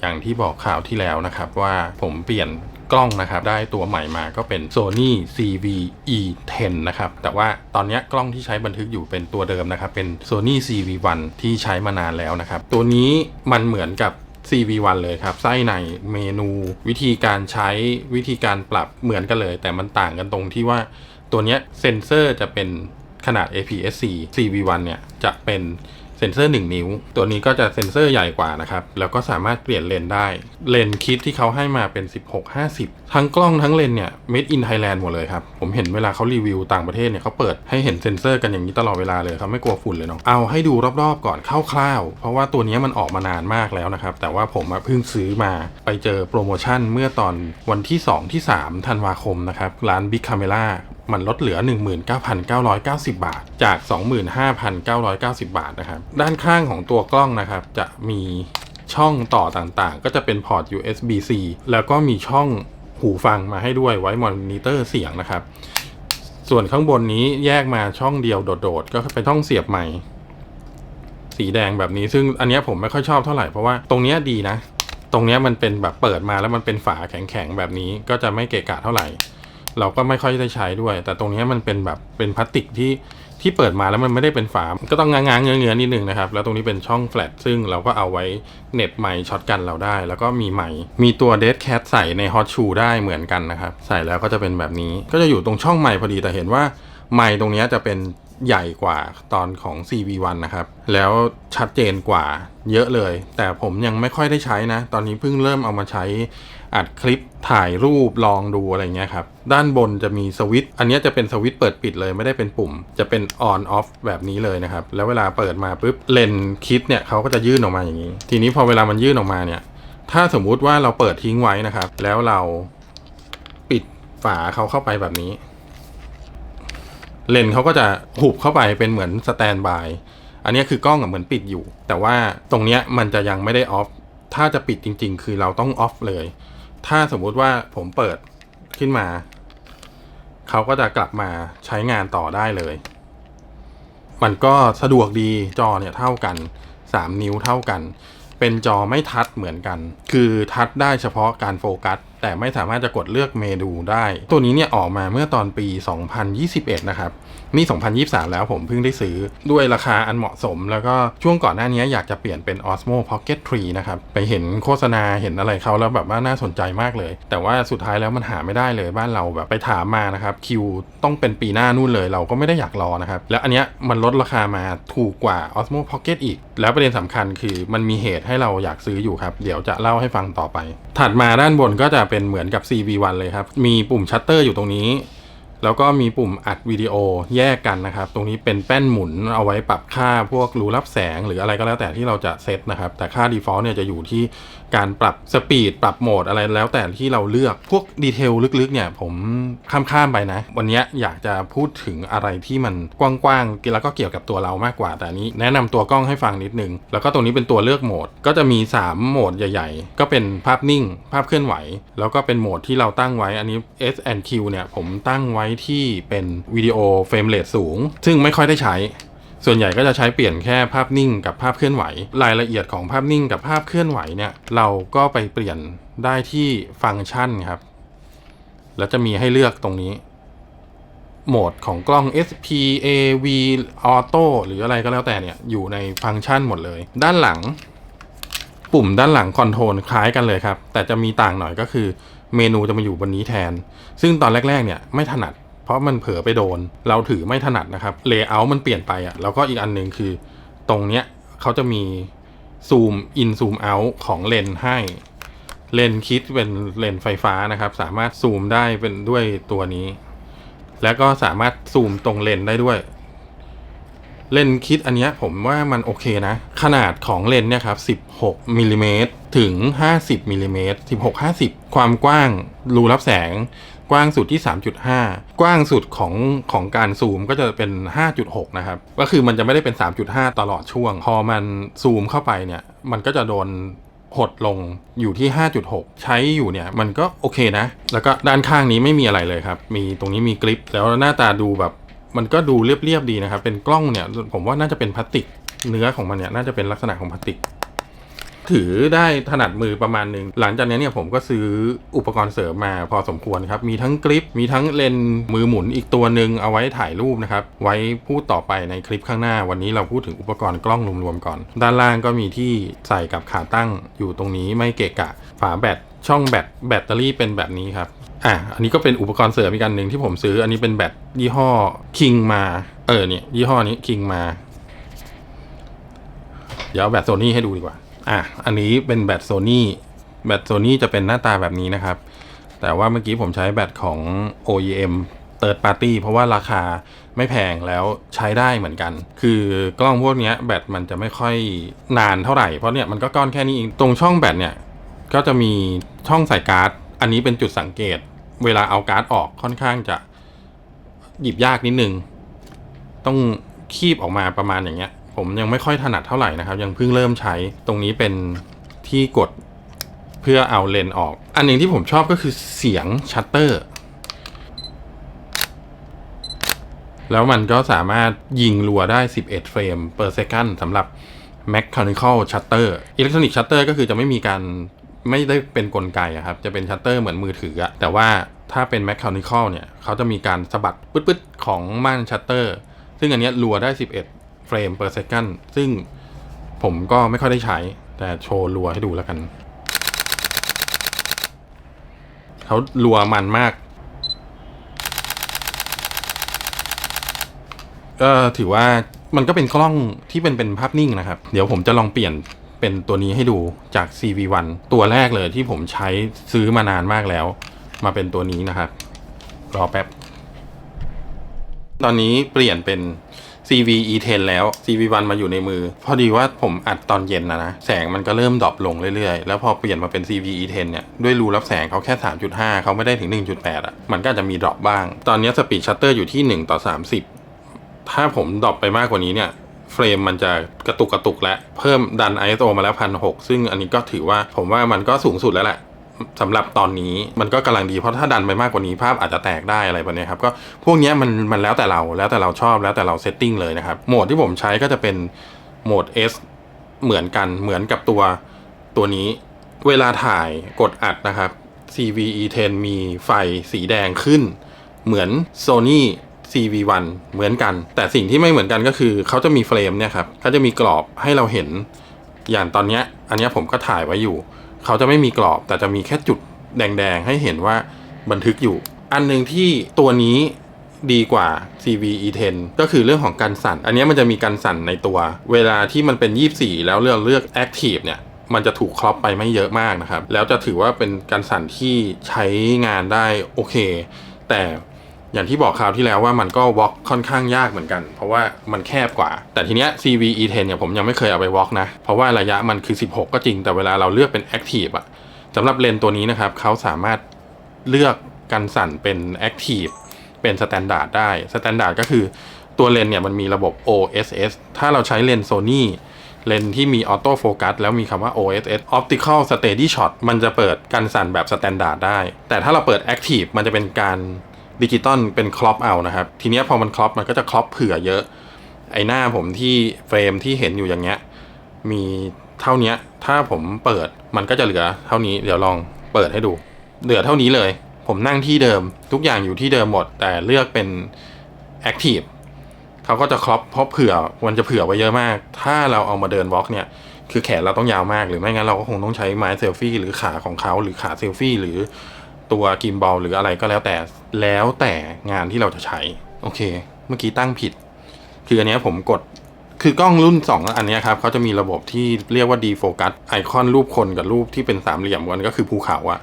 อย่างที่บอกข่าวที่แล้วนะครับว่าผมเปลี่ยนกล้องนะครับได้ตัวใหม่มาก็เป็น Sony CVE10 นะครับแต่ว่าตอนนี้กล้องที่ใช้บันทึกอยู่เป็นตัวเดิมนะครับเป็น Sony CV1 ที่ใช้มานานแล้วนะครับตัวนี้มันเหมือนกับ CV1 เลยครับไส้ในเมนู วิธีการใช้วิธีการปรับเหมือนกันเลย แต่มันต่างกันตรงที่ว่าตัวนี้เซนเซอร์จะเป็นขนาด APS-C CV1 เนี่ยจะเป็น เซนเซอร์ 1 นิ้ว ตัวนี้ก็จะเซนเซอร์ใหญ่กว่านะครับ แล้วก็สามารถเปลี่ยนเลนได้ เลนคิดที่เขาให้มาเป็น 16-50 ทั้งกล้องทั้งเลนเนี่ย made in Thailand หมดเลยครับ ผมเห็นเวลาเขารีวิวต่างประเทศเนี่ยเขาเปิดให้เห็นเซนเซอร์กันอย่างนี้ตลอดเวลาเลยเขาไม่กลัวฝุ่นเลยเนาะ เอาให้ดูรอบๆก่อนคร่าวๆ เพราะว่าตัวนี้มันออกมานานมากแล้วนะครับ แต่ว่าผมเพิ่งซื้อมาไปเจอโปรโมชั่นเมื่อตอนวันที่ 2 ที่ 3 ธันวาคมนะครับ ร้าน Big Camera มันลดเหลือ 19,990 บาท จาก 25,990 บาทนะครับ ด้านข้างของตัวกล้องนะครับ จะมีช่องต่อต่างๆ ก็จะเป็นพอร์ต USB-C แล้วก็มีช่องหูฟังมาให้ด้วยไว้มอนิเตอร์เสียงนะครับ ส่วนข้างบนนี้แยกมาช่องเดียวโดดๆ ก็เป็นช่องเสียบใหม่ สีแดงแบบนี้ซึ่งอันนี้ผมไม่ค่อยชอบเท่าไหร่เพราะว่าตรงเนี้ยดีนะ ตรงเนี้ยมันเป็นแบบเปิดมาแล้วมันเป็นฝาแข็งๆแบบนี้ก็จะไม่เกะกะเท่าไหร่ เราก็ไม่ค่อยได้ใช้ด้วย แต่ตรงนี้มันเป็นแบบเป็นพลาสติกที่ที่เปิดมาแล้วมันไม่ได้เป็นฝาก็ต้องง้างๆเงื้อๆนิดนึงนะครับ แล้วตรงนี้เป็นช่องแฟลตซึ่งเราก็เอาไว้เน็บไมค์ช็อตกันเราได้ แล้วก็มีไมค์มีตัวเด d แคทใส่ในฮอตชูได้เหมือนกันนะครับ ใส่แล้วก็จะเป็นแบบนี้ ก็จะอยู่ตรงช่องไมค์พอดีแต่เห็นว่าไมค์ตรงนี้จะเป็นใหญ่กว่าตอนของ CV1 นะครับ แล้วชัดเจนกว่าเยอะเลย แต่ผมยังไม่ค่อยได้ใช้นะ ตอนนี้เพิ่งเริ่มเอามาใช้ อัดคลิปถ่ายรูปลองดูอะไรเงี้ยครับ ด้านบนจะมีสวิตช์อันนี้จะเป็นสวิตช์เปิดปิดเลยไม่ได้เป็นปุ่ม จะเป็น on off แบบนี้เลยนะครับ แล้วเวลาเปิดมาปุ๊บเลนส์คิดเนี่ยเขาก็จะยื่นออกมาอย่างนี้ ทีนี้พอเวลามันยื่นออกมาเนี่ย ถ้าสมมุติว่าเราเปิดทิ้งไว้นะครับ แล้วเราปิดฝาเขาเข้าไปแบบนี้ เลนส์เขาก็จะหุบเข้าไปเป็นเหมือนสแตนบายอันนี้คือกล้องเหมือนปิดอยู่ แต่ว่าตรงเนี้ยมันจะยังไม่ได้ออฟถ้าจะปิดจริง ๆ คือเราต้องออฟเลย ถ้าสมมุติว่าผมเปิดขึ้นมา เขาก็จะกลับมาใช้งานต่อได้เลย มันก็สะดวกดีจอเนี่ยเท่ากัน 3 นิ้วเท่ากัน เป็นจอไม่ทัดเหมือนกัน คือทัดได้เฉพาะการโฟกัส แต่ไม่สามารถจะกดเลือกเมนูได้ ตัวนี้เนี่ยออกมาเมื่อตอนปี 2021 นะครับ นี่ 2023 แล้วผมเพิ่งได้ซื้อด้วยราคาอันเหมาะสม แล้วก็ช่วงก่อนหน้านี้อยากจะเปลี่ยนเป็น Osmo Pocket 3 นะครับ ไปเห็นโฆษณาเห็นอะไรเขาแล้วแบบว่าน่าสนใจมากเลย แต่ว่าสุดท้ายแล้วมันหาไม่ได้เลยบ้านเราแบบไปถามมานะครับ คิวต้องเป็นปีหน้านู่นเลย เราก็ไม่ได้อยากรอนะครับ แล้วอันเนี้ยมันลดราคามาถูกกว่า Osmo Pocket อีก แล้วประเด็นสำคัญคือมันมีเหตุให้เราอยากซื้ออยู่ครับ เดี๋ยวจะเล่าให้ฟังต่อไป ถัดมาด้านบนก็จะเป็นเหมือนกับ CV1 เลยครับ มีปุ่มชัตเตอร์อยู่ตรงนี้ แล้วก็มีปุ่มอัดวิดีโอแยกกันนะครับ ตรงนี้เป็นแป้นหมุนเอาไว้ปรับค่าพวกรูรับแสงหรืออะไรก็แล้วแต่ที่เราจะเซตนะครับ แต่ค่า default เนี่ยจะอยู่ที่ การปรับสปีดปรับโหมดอะไรแล้วแต่ที่เราเลือกพวกดีเทลลึกๆเนี่ยผมข้ามๆไปนะ วันนี้อยากจะพูดถึงอะไรที่มันกว้างๆแล้วก็เกี่ยวกับตัวเรามากกว่า แต่นี้แนะนำตัวกล้องให้ฟังนิดนึง แล้วก็ตรงนี้เป็นตัวเลือกโหมด ก็จะมี 3 โหมดใหญ่ ๆ ก็เป็นภาพนิ่ง ภาพเคลื่อนไหว แล้วก็เป็นโหมดที่เราตั้งไว้อันนี้ S and Q เนี่ยผมตั้งไว้ที่เป็นวิดีโอเฟรมเรทสูง ซึ่งไม่ค่อยได้ใช้ ส่วนใหญ่ก็จะใช้เปลี่ยนแค่ภาพนิ่งกับภาพเคลื่อนไหว รายละเอียดของภาพนิ่งกับภาพเคลื่อนไหวเนี่ยเราก็ไปเปลี่ยนได้ที่ฟังก์ชันครับแล้วจะมีให้เลือกตรงนี้ โหมดของกล้อง SPAV Auto หรืออะไรก็แล้วแต่เนี่ยอยู่ในฟังก์ชันหมดเลย ด้านหลัง ปุ่มด้านหลังคอนโทรลคล้ายกันเลยครับ แต่จะมีต่างหน่อยก็คือ เมนูจะมาอยู่บนนี้แทน ซึ่งตอนแรก ๆ เนี่ยไม่ถนัด ราะมันเผลอไปโดน เราถือไม่ถนัดนะครับเลเยอร์มันเปลี่ยนไปอะ่ะแล้วก็อีกอันหนึ่งคือ ตรงเนี้ยเขาจะมีซูมอินซูมเอาของเลนให้เลนคิดเป็นเลนไฟฟ้านะครับ สามารถซูมได้เป็นด้วยตัวนี้ แล้วก็สามารถซูมตรงเลนได้ด้วย เลนคิดอันนี้ผมว่ามันโอเคนะ ขนาดของเลนเนี่ยครับ 16มิลลิเมตรถึง 50มิลลิเมตร16 50 ความกว้างรูรับแสง กว้างสุดที่ 3.5 กว้างสุดของของการซูมก็จะเป็น 5.6 นะครับ ก็คือมันจะไม่ได้เป็น 3.5 ตลอดช่วง พอมันซูมเข้าไปเนี่ย มันก็จะโดนหดลงอยู่ที่ 5.6 ใช้อยู่เนี่ย มันก็โอเคนะ แล้วก็ด้านข้างนี้ไม่มีอะไรเลยครับ มีตรงนี้มีกริป แล้วหน้าตาดูแบบ มันก็ดูเรียบๆดีนะครับ เป็นกล้องเนี่ยผมว่าน่าจะเป็นพลาสติกเนื้อของมันเนี่ยน่าจะเป็นลักษณะของพลาสติก ถือได้ถนัดมือประมาณหนึ่งหลังจากนี้เนี่ยผมก็ซื้ออุปกรณ์เสริมมาพอสมควรครับ มีทั้งกริปมีทั้งเลนส์มือหมุนอีกตัวหนึ่งเอาไว้ถ่ายรูปนะครับ ไว้พูดต่อไปในคลิปข้างหน้า วันนี้เราพูดถึงอุปกรณ์กล้องรวมๆก่อน ด้านล่างก็มีที่ใส่กับขาตั้งอยู่ตรงนี้ไม่เกะกะฝาแบต ช่องแบตแบตเตอรี่เป็นแบบนี้ครับอะอันนี้ก็เป็นอุปกรณ์เสริมอีกอันหนึ่งที่ผมซื้อ อันนี้เป็นแบตยี่ห้อคิงมา เออเนี่ยยี่ห้อนี้คิงมา เดี๋ยวเอาแบตโซนี่ให้ดูดีกว่า อะอันนี้เป็นแบตโซนี่แบตโซนี่จะเป็นหน้าตาแบบนี้นะครับ แต่ว่าเมื่อกี้ผมใช้แบตของ OEM Third Party เพราะว่าราคาไม่แพงแล้วใช้ได้เหมือนกัน คือกล้องพวกเนี้ยแบตมันจะไม่ค่อยนานเท่าไหร่ เพราะเนี่ยมันก็ก้อนแค่นี้เองตรงช่องแบตเนี่ย ก็จะมีช่องใส่การ์ด อันนี้เป็นจุดสังเกต เวลาเอาการ์ดออกค่อนข้างจะหยิบยากนิดนึง ต้องคีบออกมาประมาณอย่างเงี้ย ผมยังไม่ค่อยถนัดเท่าไหร่นะครับ ยังเพิ่งเริ่มใช้ ตรงนี้เป็นที่กดเพื่อเอาเลนส์ออก อันหนึ่งที่ผมชอบก็คือเสียงชัตเตอร์ แล้วมันก็สามารถยิงรัวได้ 11 เฟรม per second สำหรับ mechanical shutter electronic shutter ก็คือจะไม่มีการ ไม่ได้เป็นกลไกอะครับ จะเป็นชัตเตอร์เหมือนมือถืออะแต่ว่าถ้าเป็น mechanical เนี่ยเขาจะมีการสะบัดปึ๊ดๆ ของม่านชัตเตอร์ ซึ่งอันนี้รัวได้ 11 เฟรม per second ซึ่งผมก็ไม่ค่อยได้ใช้ แต่โชว์รัวให้ดูแล้วกัน เขารัวมันมากก็ถือว่ามันก็เป็นกล้องที่เป็นเป็นภาพนิ่งนะครับ เดี๋ยวผมจะลองเปลี่ยน เป็นตัวนี้ให้ดูจาก CV1 ตัวแรกเลยที่ผมใช้ซื้อมานานมากแล้ว มาเป็นตัวนี้นะครับ รอแป๊บ ตอนนี้เปลี่ยนเป็น CV E10 แล้ว CV1 มาอยู่ในมือ พอดีว่าผมอัดตอนเย็นนะนะ แสงมันก็เริ่มดรอปลงเรื่อยๆ แล้วพอเปลี่ยนมาเป็น CV E10 เนี่ย ด้วยรูรับแสงเขาแค่ 3.5 เขาไม่ได้ถึง 1.8 อะ มันก็จจะมีดรอปบ้าง ตอนนี้สปีดชัตเตอร์อยู่ที่ 1 ต่อ 30 ถ้าผมดรอปไปมากกว่านี้เนี่ย เฟรมมันจะกระตุกกระตุกแล้วเพิ่มดัน ISO มาแล้วพันหซึ่งอันนี้ก็ถือว่าผมว่ามันก็สูงสุดแล้วแหละสำหรับตอนนี้มันก็กำลังดีเพราะถ้าดันไปมากกว่านี้ภาพอาจจะแตกได้อะไรแบบนี้ครับ ก็พวกนี้มันมันแล้วแต่เราแล้วแต่เราชอบแล้วแต่เราเซตติ้งเลยนะครับ โหมดที่ผมใช้ก็จะเป็นโหมด S เหมือนกันเหมือนกับตัวตัวนี้เวลาถ่ายกดอัดนะครับ CVE10 มีไฟสีแดงขึ้น เหมือน Sony CV1 เหมือนกัน แต่สิ่งที่ไม่เหมือนกันก็คือเขาจะมีเฟรมเนี่ยครับเขาจะมีกรอบให้เราเห็น อย่างตอนนี้อันนี้ผมก็ถ่ายไว้อยู่ เขาจะไม่มีกรอบ แต่จะมีแค่จุดแดงๆ ให้เห็นว่าบันทึกอยู่ อันหนึ่งที่ตัวนี้ดีกว่า CVE10 ก็คือเรื่องของการสั่น อันนี้มันจะมีการสั่นในตัว เวลาที่มันเป็น 24 แล้วเลือกเลือก Active เนี่ย มันจะถูกครอปไปไม่เยอะมากนะครับ แล้วจะถือว่าเป็นการสั่นที่ใช้งานได้โอเค แต่ อย่างที่บอกคราวที่แล้วว่ามันก็วอล์กค่อนข้างยากเหมือนกัน เพราะว่ามันแคบกว่า แต่ทีเนี้ย CVE10 เนี่ยผมยังไม่เคยเอาไปวอล์กนะ เพราะว่าระยะมันคือ 16 ก็จริงแต่เวลาเราเลือกเป็น Active อะสำหรับเลนตัวนี้นะครับเขาสามารถเลือกการสั่นเป็น Active เป็น Standard ได้ Standard ก็คือตัวเลนเนี่ยมันมีระบบ OSS ถ้าเราใช้เลนส์ Sony เลนที่มีออโต้โฟกัสแล้วมีคำว่า OSS Optical Steady Shot มันจะเปิดการสั่นแบบ Standard ได้ แต่ถ้าเราเปิด Active มันจะเป็นการ ดิจิตอลเป็นครอปเอานะครับ ทีนี้พอมันครอปมันก็จะครอปเผื่อเยอะ ไอหน้าผมที่เฟรมที่เห็นอยู่อย่างเงี้ย มีเท่านี้ถ้าผมเปิดมันก็จะเหลือเท่านี้เดี๋ยวลองเปิดให้ดู เหลือเท่านี้เลย ผมนั่งที่เดิม ทุกอย่างอยู่ที่เดิมหมด แต่เลือกเป็น Active เขาก็จะครอปเพราะเผื่อมันจะเผื่อไว้เยอะมาก ถ้าเราเอามาเดินวอล์กเนี่ยคือแขนเราต้องยาวมากหรือไม่งั้นเราก็คงต้องใช้ไม้เซลฟี่หรือขาของเขาหรือขาเซลฟี่หรือ ตัวกิมบอลหรืออะไรก็แล้วแต่แล้วแต่งานที่เราจะใช้ โอเค เมื่อกี้ตั้งผิด คืออันนี้ผมกดคือกล้องรุ่น 2 อันนี้ครับเขาจะมีระบบที่เรียกว่า defocus ไอคอนรูปคนกับรูปที่เป็นสามเหลี่ยมกันก็คือภูเขาอะ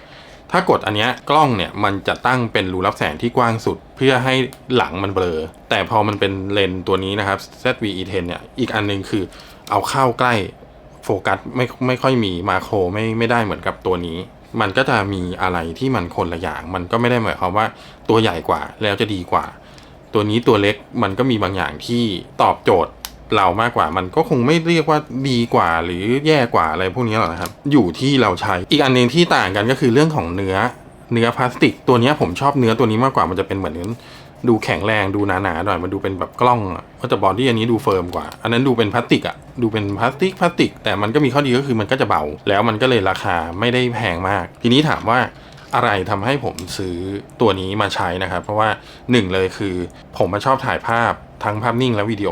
ถ้ากดอันนี้กล้องเนี่ยมันจะตั้งเป็นรูรับแสงที่กว้างสุด เพื่อให้หลังมันเบลอ แต่พอมันเป็นเลนตัวนี้นะครับ ZVE10 เนี่ยอีกอันหนึงคือเอาเข้าใกล้โฟกัสไม่ไม่ค่อยมีมาโครไม่ไม่ได้เหมือนกับตัวนี้ มันก็จะมีอะไรที่มันคนละอย่าง มันก็ไม่ได้หมายความว่าตัวใหญ่กว่าแล้วจะดีกว่า ตัวนี้ตัวเล็กมันก็มีบางอย่างที่ตอบโจทย์เรามากกว่า มันก็คงไม่เรียกว่าดีกว่าหรือแย่กว่าอะไรพวกนี้หรอกนะครับ อยู่ที่เราใช้ อีกอันหนึงที่ต่างกันก็คือเรื่องของเนื้อ เนื้อพลาสติก ตัวนี้ผมชอบเนื้อตัวนี้มากกว่า มันจะเป็นเหมือน ดูแข็งแรงดูหนาๆหน่อยมันดูเป็นแบบกล้องอะก็จะบอดี้อันนี้ดูเฟิร์มกว่า อันนั้นดูเป็นพลาสติกอะดูเป็นพลาสติกพลาสติก แต่มันก็มีข้อดีก็คือมันก็จะเบา แล้วมันก็เลยราคาไม่ได้แพงมาก ทีนี้ถามว่าอะไรทำให้ผมซื้อตัวนี้มาใช้นะครับ เพราะว่าหนึ่งเลยคือ ผมมาชอบถ่ายภาพทั้งภาพนิ่งและวิดีโอ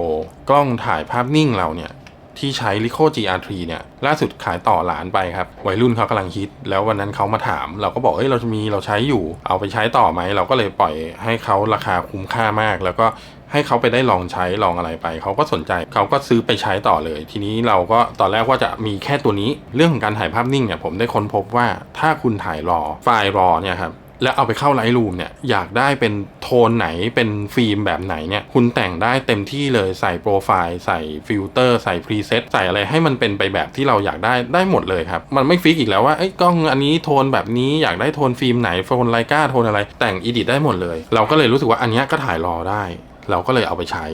กล้องถ่ายภาพนิ่งเราเนี่ย ที่ใช้ l i c o GR3 เนี่ยล่าสุดขายต่อหลานไปครับ วัยรุ่นเขากำลังฮิต แล้ววันนั้นเขามาถาม เราก็บอกเอ้ยเราจะมีเราใช้อยู่ เอาไปใช้ต่อไหม เราก็เลยปล่อยให้เขาราคาคุ้มค่ามาก แล้วก็ให้เขาไปได้ลองใช้ลองอะไรไป เขาก็สนใจเขาก็ซื้อไปใช้ต่อเลย ทีนี้เราก็ตอนแรกว่าจะมีแค่ตัวนี้ เรื่องของการถ่ายภาพนิ่งเนี่ยผมได้ค้นพบว่าถ้าคุณถ่ายรอไฟล์รอเนี่ยครับ แล้วเอาไปเข้าไลท์รูมเนี่ยอยากได้เป็นโทนไหนเป็นฟิล์มแบบไหนเนี่ยคุณแต่งได้เต็มที่เลยใส่โปรไฟล์ใส่ฟิลเตอร์ใส่พรีเซตใส่อะไรให้มันเป็นไปแบบที่เราอยากได้ได้หมดเลยครับ มันไม่ฟิกอีกแล้วว่าไอ้กล้องอันนี้โทนแบบนี้อยากได้โทนฟิล์มไหนโทนไลกาโทนอะไร แต่งอีดิทได้หมดเลย เราก็เลยรู้สึกว่าอันนี้ก็ถ่ายรอได้ เราก็เลยเอาไปใช้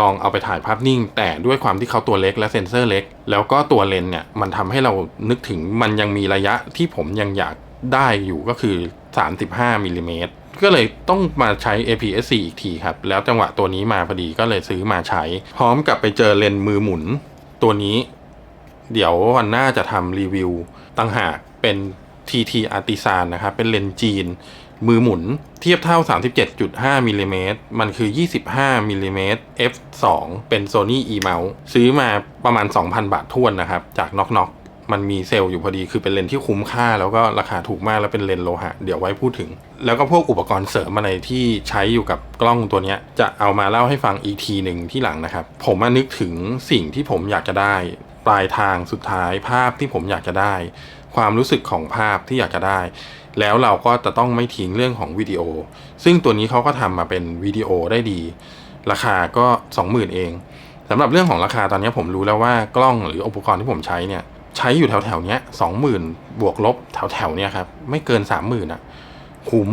ลองเอาไปถ่ายภาพนิ่ง แต่ด้วยความที่เขาตัวเล็กและเซ็นเซอร์เล็ก แล้วก็ตัวเลนเนี่ยมันทำให้เรานึกถึงมันยังมีระยะที่ผมยังอยากได้อยู่ก็คือ 35มิลลิเมตรก็เลยต้องมาใช้ APS-C อีกทีครับ แล้วจังหวะตัวนี้มาพอดีก็เลยซื้อมาใช้ พร้อมกับไปเจอเลนส์มือหมุน ตัวนี้ เดี๋ยววันหน้าจะทำรีวิวตั้งหากเป็น TT Artisan นะครับ เป็นเลนส์จีน มือหมุน เทียบเท่า 37.5มิลลิเมตรมันคือ 25มิลลิเมตร f2 เป็น Sony e-mount ซื้อมาประมาณ 2,000 บาทท้วนนะครับ จากน็อกน็อก มันมีเซลล์อยู่พอดีคือเป็นเลนที่คุ้มค่า แล้วก็ราคาถูกมากแล้วเป็นเลนโลหะ เดี๋ยวไว้พูดถึง แล้วก็พวกอุปกรณ์เสริมอะไรที่ใช้อยู่กับกล้องตัวนี้จะเอามาเล่าให้ฟังอีกทีหนึ่งที่หลังนะครับ ผมมานึกถึงสิ่งที่ผมอยากจะได้ ปลายทางสุดท้ายภาพที่ผมอยากจะได้ ความรู้สึกของภาพที่อยากจะได้ แล้วเราก็จะต้องไม่ทิ้งเรื่องของวิดีโอ ซึ่งตัวนี้เขาก็ทำมาเป็นวิดีโอได้ดี ราคาก็ 20,000 เองสำหรับเรื่องของราคาตอนนี้ผมรู้แล้วว่ากล้องหรืออุปกรณ์ที่ผมใช้เนี่ย ใช้อยู่แถวแถวๆเนี้ยสองหมื่นบวกลบแถวแถวๆเนี้ยครับ ไม่เกินสามหมื่นอะ คุ้ม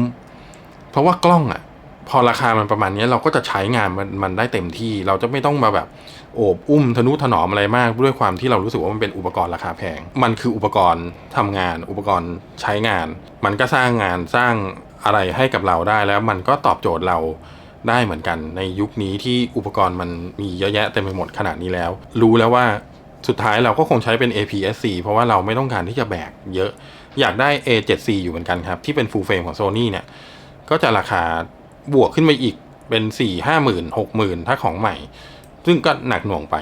เพราะว่ากล้องอะ พอราคามันประมาณนี้เราก็จะใช้งานมันมันได้เต็มที่ เราจะไม่ต้องมาแบบโอบอุ้มทนุถนอมอะไรมาก ด้วยความที่เรารู้สึกว่ามันเป็นอุปกรณ์ราคาแพง มันคืออุปกรณ์ทำงาน อุปกรณ์ใช้งาน มันก็สร้างงานสร้างอะไรให้กับเราได้แล้วมันก็ตอบโจทย์เราได้เหมือนกันในยุคนี้ที่อุปกรณ์มันมีเยอะแยะเต็มไปหมดขนาดนี้แล้ว รู้แล้วว่า สุดท้ายเราก็คงใช้เป็น APS-C เพราะว่าเราไม่ต้องการที่จะแบกเยอะ อยากได้ A7C อยู่เหมือนกันครับ ที่เป็น full frame ของ Sony เนี่ย ก็จะราคาบวกขึ้นไปอีกเป็นสี่ห้าหมื่นหกหมื่นถ้าของใหม่ ซึ่งก็หนักหน่วงไป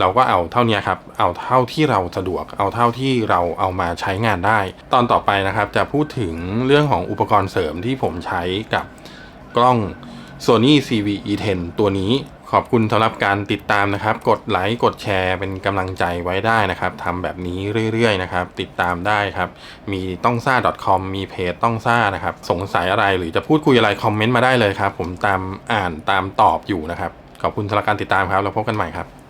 เราก็เอาเท่านี้ครับ เอาเท่าที่เราสะดวก เอาเท่าที่เราเอามาใช้งานได้ ตอนต่อไปนะครับ จะพูดถึงเรื่องของอุปกรณ์เสริมที่ผมใช้กับกล้อง Sony CV-E10 ตัวนี้ ขอบคุณสำหรับการติดตามนะครับ กดไลค์กดแชร์เป็นกำลังใจไว้ได้นะครับทำแบบนี้เรื่อยๆนะครับ ติดตามได้ครับ มีต้องซ่า .com มีเพจต้องซ่านะครับ สงสัยอะไรหรือจะพูดคุยอะไรคอมเมนต์มาได้เลยครับ ผมตามอ่านตามตอบอยู่นะครับ ขอบคุณสำหรับการติดตามครับ แล้วพบกันใหม่ครับ